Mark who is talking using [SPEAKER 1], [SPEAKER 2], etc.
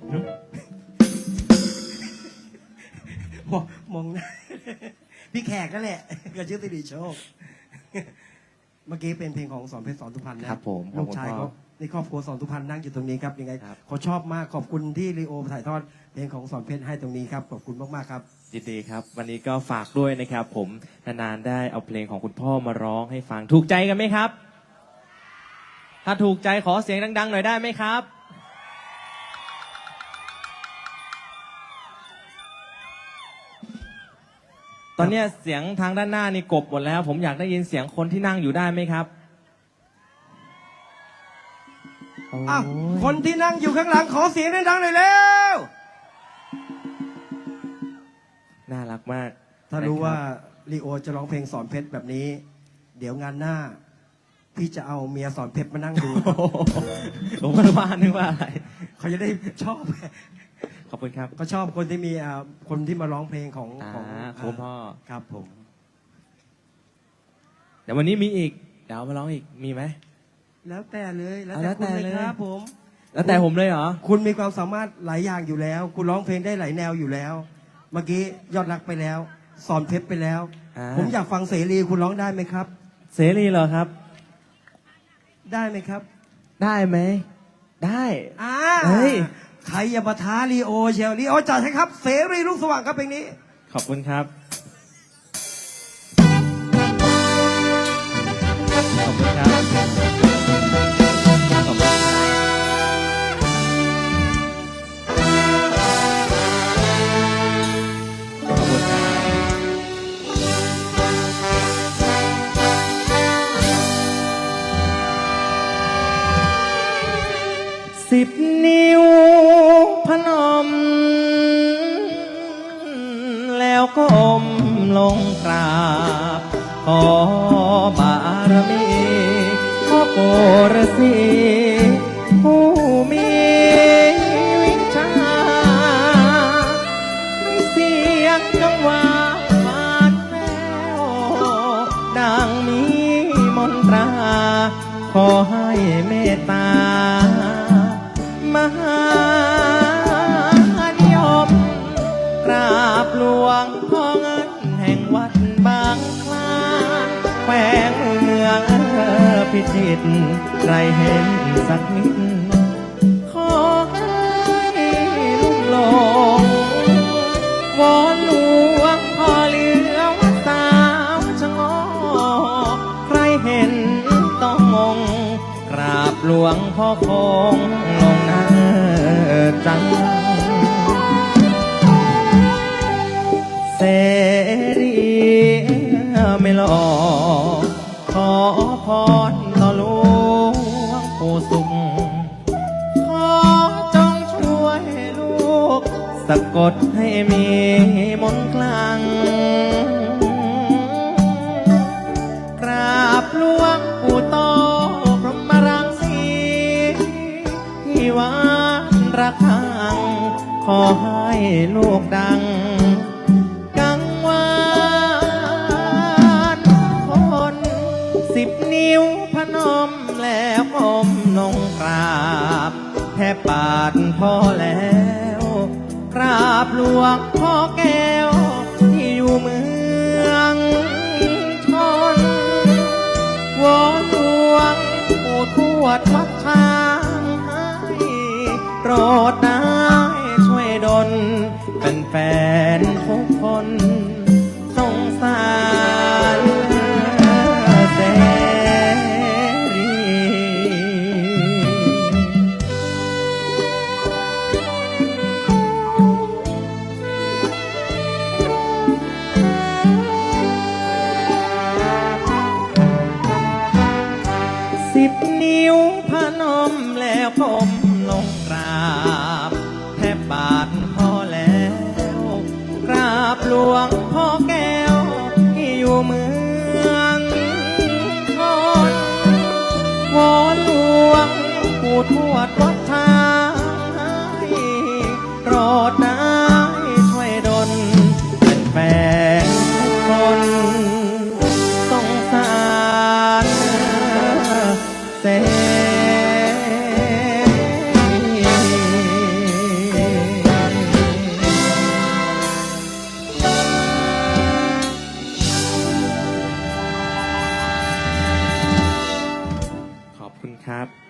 [SPEAKER 1] ค
[SPEAKER 2] มองมองหน้าพี่แขกนั่นแหละก็ชื่อสิริโชค เมื่อกี้เป็นเพลงของสอนเพชรสอนทุพันธ์นะครับ
[SPEAKER 1] ผมข
[SPEAKER 2] ลู
[SPEAKER 1] อบ
[SPEAKER 2] ก
[SPEAKER 1] คุณ
[SPEAKER 2] ชาย
[SPEAKER 1] พ่อ
[SPEAKER 2] เขาในครอบครัวสอนทุพันธ์นั่งอยู่ตรงนี้ครับยังไง
[SPEAKER 1] ครับ
[SPEAKER 2] เขาชอบมากขอบคุณที่ลีโอถ่ายทอดเพลงของสอนเพชรให้ตรงนี้ครับขอบคุณมากๆครับ
[SPEAKER 1] ยินดีครับ วันนี้ก็ฝากด้วยนะครับ ผมนานๆได้เอาเพลงของคุณพ่อมาร้องให้ฟังถูกใจกันไหมครับ ถ้าถูกใจขอเสียงดัง ๆ หน่อยได้ไหมครับ ตอนเนี้ยเสียงทางด้านหน้านี่กบหมดแล้ว ผมอยากได้ยินเสียงคนที่นั่งอยู่ได้ไหมครับ
[SPEAKER 2] อ้าว
[SPEAKER 1] โอ้ย
[SPEAKER 2] คนที่นั่งอยู่ข้างหลังขอเสียงดังๆหน่อยเร็ว
[SPEAKER 1] น่ารักมาก
[SPEAKER 2] ถ้ารู้ว่า
[SPEAKER 1] นะคบ
[SPEAKER 2] ลีโอจะร้องเพลงสอนเพชรแบบนี้ เดี๋ยวงานหน้า พี่จะเอาเมียสอนเพชรมานั่งดู
[SPEAKER 1] โอ้โหผมก็ว่านึกว่าอะไร
[SPEAKER 2] เขาจะได้ชอบ
[SPEAKER 1] ขอบคุณครับ
[SPEAKER 2] ก็ชอบคนที่มีอ่าคนที่มาร้องเพลงของ
[SPEAKER 1] อ่า
[SPEAKER 2] ของ
[SPEAKER 1] ของคุณพ่อ
[SPEAKER 2] ครับผม
[SPEAKER 1] เดี๋ยววันนี้มีอีก เดี๋ยวเอามาร้องอีก มีไหม
[SPEAKER 2] แล้วแต่เลยแล้ว
[SPEAKER 1] เอา
[SPEAKER 2] แต่
[SPEAKER 1] แล้ว
[SPEAKER 2] คุณ
[SPEAKER 1] แต่
[SPEAKER 2] เลย
[SPEAKER 1] เลย
[SPEAKER 2] ครับผม
[SPEAKER 1] แล้วแต่ผมเลยเหรอ
[SPEAKER 2] คุณมีความสามารถหลายอย่างอยู่แล้ว คุณร้องเพลงได้หลายแนวอยู่แล้ว เมื่อกี้ยอดรักไปแล้ว สอนเพชรไปแล้ว
[SPEAKER 1] อ่า
[SPEAKER 2] ผมอยากฟังเสรีคุณร้องได้ไหมครับ
[SPEAKER 1] เสรีเหรอครับ
[SPEAKER 2] ได้ไหมครับ
[SPEAKER 1] ได้ไหม ได้
[SPEAKER 2] อ่า
[SPEAKER 1] เฮ้ย
[SPEAKER 2] ใครอย่ามาท้าลีโอเชียวลีโอจัดให้ครับ เสรีลูกสว่างครับเพลงนี้
[SPEAKER 1] ขอบคุณครับ ขอบคุณครับขอบคุณครับขอบคุณครับสิบนิ้ว งกราบ ขอบารมีขอโปรสีผู้มีวิชามีเสียงกังวานหวานแววดังมีมนตรา ขอให้เมตตามหานิยมกราบหลวง บางคลาแขวงเมืองพิจิตรใครเห็นสักนิด ขอให้ลุ่มหลงวอนหลวงพ่อเหลือวัดสาวชะงกใครเห็นต้องงงกราบหลวงพ่อคงลงหน้าจังเส หลอกขอพรต่อหลวงปู่สุขขอจงช่วยลูก สะกดให้มีมนต์คลัง กราบหลวงปู่โตพรหมรังสีที่วัดระฆัง ขอให้ลูกดัง บปาดพ่อแล้วกราบหลวงพ่อแก้ว ที่อยู่เมืองชนวอนหลวงปู่ทวดวัดช้างให้โปรดได้ช่วยดลเป็นแฟนๆทุกคน แล้วก้มลงกราบ แทบบาทพ่อแล้ว กราบหลวงพ่อแก้วที่อยู่เมืองชนวอนหลวงปู่ทวดวัด